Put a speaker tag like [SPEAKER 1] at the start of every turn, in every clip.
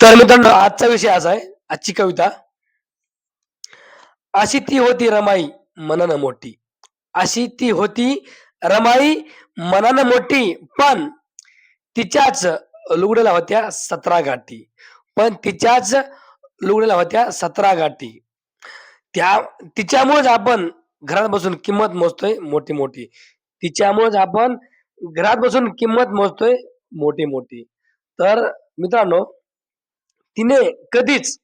[SPEAKER 1] तर मित्रांनो आजचा विषय असा आहे आजची कविता. अशी ती होती रमाई मनानं मोठी. अशी ती होती रमाई मनानं मोठी पण तिच्याच लुगडेला होत्या सतरा गाठी. पण तिच्याच लुगडेला होत्या सतरा गाठी. त्या तिच्यामुळेच आपण घरात बसून किंमत मोजतोय मोठी मोठी. तिच्यामुळेच आपण घरात बसून किंमत मोजतोय मोठी मोठी. तर मित्रांनो तिने कधीच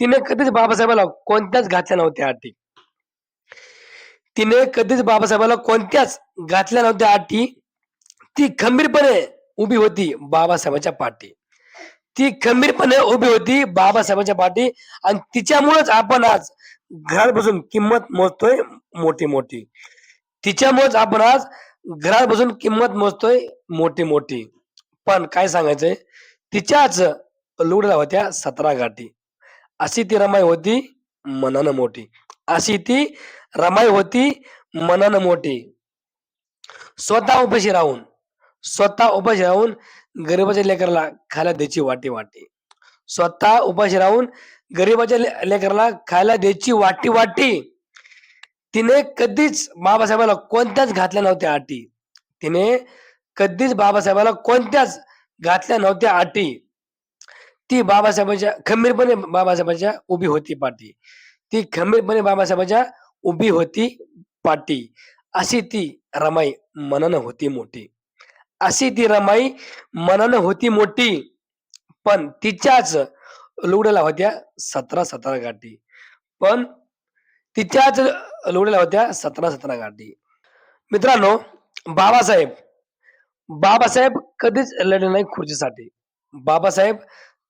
[SPEAKER 1] तिने कधीच बाबासाहेबाला कोणत्याच घातल्या नव्हत्या अटी. तिने कधीच बाबासाहेबाला कोणत्याच घातल्या नव्हत्या अटी. ती खंबीरपणे उभी होती बाबासाहेबांच्या पाठी. ती खंबीरपणे उभी होती बाबासाहेबांच्या पाठी आणि तिच्यामुळेच आपण आज घरात बसून किंमत मोजतोय मोठी मोठी तिच्यामुळेच आपण आज घरात बसून किंमत मोजतोय मोठी मोठी पण काय सांगायचंय? तिच्याच लुगड्याला होत्या सतरा गाठी. अशी ती रमाई होती मनानं मोठी. अशी ती रमाई होती मनानं मोठी. स्वतः उपाशी राहून स्वतः उपाशी राहून गरीबाच्या लेकराला खायला द्यायची वाटी वाटी. स्वतः उपाशी राहून गरीबाच्या लेकराला खायला द्यायची वाटी वाटी. तिने कधीच बाबासाहेबाला कोणत्याच घातल्या नव्हत्या अटी. तिने कधीच बाबासाहेबाला कोणत्याच घातल्या नव्हत्या अटी. ती बाबासाहेबांच्या खंबीरपणे बाबासाहेबांच्या उभी होती पाठी ती खंबीरपणे बाबासाहेबांच्या उभी होती पाठी अशी ती रमाई मनानं होती मोठी. अशी ती रमाई मनानं होती मोठी. पण तिच्याच लुगड्याला होत्या सतरा सतरा गाठी. पण तिच्याच लुगड्याला होत्या सतरा सतरा गाठी. मित्रांनो बाबासाहेब बाबासाहेब कधीच लढले नाही खुर्चीसाठी. बाबासाहेब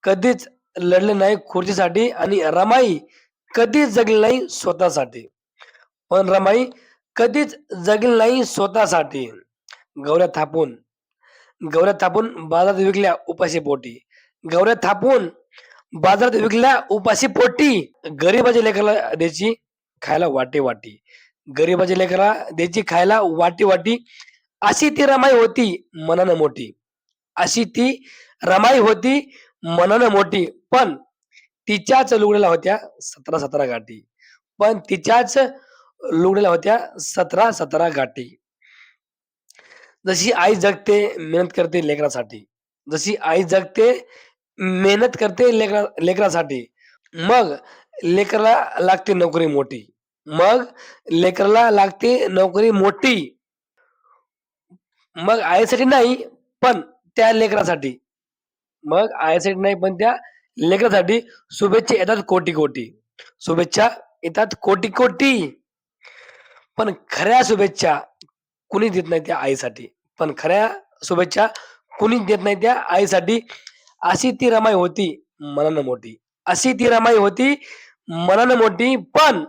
[SPEAKER 1] कधीच लढले नाही खुर्चीसाठी आणि रमाई कधीच जगली नाही स्वतःसाठी. पण रमाई कधीच जगली नाही स्वतःसाठी. गौऱ्या थापून गौऱ्या थापून बाजारात विकल्या उपाशी पोटी. गौऱ्या थापून बाजारात विकल्या उपाशी पोटी. गरीबाच्या लेकराला द्यायची खायला वाटी वाटी. गरीबाच्या लेकराला द्यायची खायला वाटी वाटी. अशी ती रमाई होती मनानं मोठी. अशी ती रमाई होती मनानं मोठी. पण तिच्याच लुगड्याला होत्या सतरा सतरा गाठी. पण तिच्याच लुगड्याला होत्या सतरा सतरा गाठी. जशी आई जगते मेहनत करते लेकरासाठी. जशी आई जगते मेहनत करते लेकरा लेकरासाठी. मग लेकराला लागते नोकरी मोठी. मग लेकराला लागते नोकरी मोठी. मग आईसाठी नाही पण त्या लेकरासाठी. मग आईसाठी नाही पण त्या लेकरासाठी शुभेच्छा येतात कोटी कोटी शुभेच्छा येतात कोटी कोटी पण खऱ्या शुभेच्छा कुणी देत नाही त्या आईसाठी. पण खऱ्या शुभेच्छा कुणीच देत नाही त्या आईसाठी. अशी ती रमाई होती मनानं मोठी. अशी ती रमाई होती मनानं मोठी पण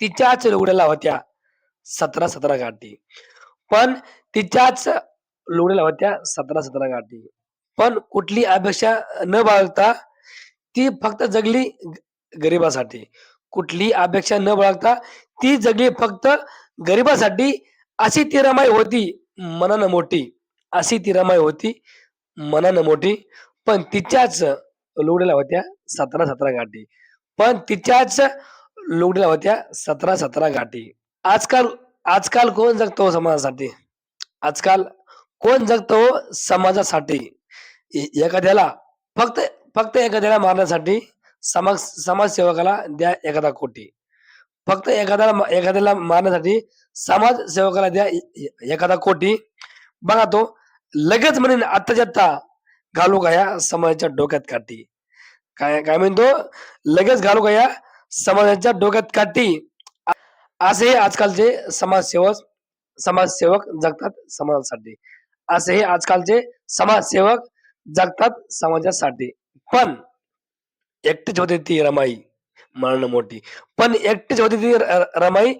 [SPEAKER 1] तिच्याच लुगड्याला होत्या सतरा सतरा गाठी. पण तिच्याच लुगड्याला होत्या सतरा सतरा गाठी. पण कुठली अपेक्षा न बाळगता ती फक्त जगली गरिबासाठी. कुठली अपेक्षा न बाळगता ती जगली फक्त गरिबासाठी अशी ती रमाई होती मनानं मोठी. अशी ती रमाई होती मनानं मोठी. पण तिच्याच लुगड्याला होत्या सतरा सतरा गाठी. पण तिच्याच लुगड्याला होत्या सतरा सतरा गाठी. आजकाल आजकाल कोण जगतो समाजासाठी? आजकाल कोण जगतो समाजासाठी? एखाद्याला फक्त फक्त एखाद्याला मारण्यासाठी समाज समाजसेवकाला द्या एखादा कोटी. फक्त एखाद्याला एखाद्याला मारण्यासाठी समाजसेवकाला द्या एखादा कोटी. बघा तो लगेच म्हणेन आत्ताच्या आत्ता घालू का या समाजाच्या डोक्यात काठी? काय काय म्हणतो? लगेच घालू का या समाजाच्या डोक्यात काठी? असे आजकालचे समाजसेवक समाजसेवक जगतात समाजासाठी. असे आजकालचे समाजसेवक जगतात समाजासाठी. पण एकटीच होती ती रमाई मरण मोठी. पण एकटीच होती ती रमाई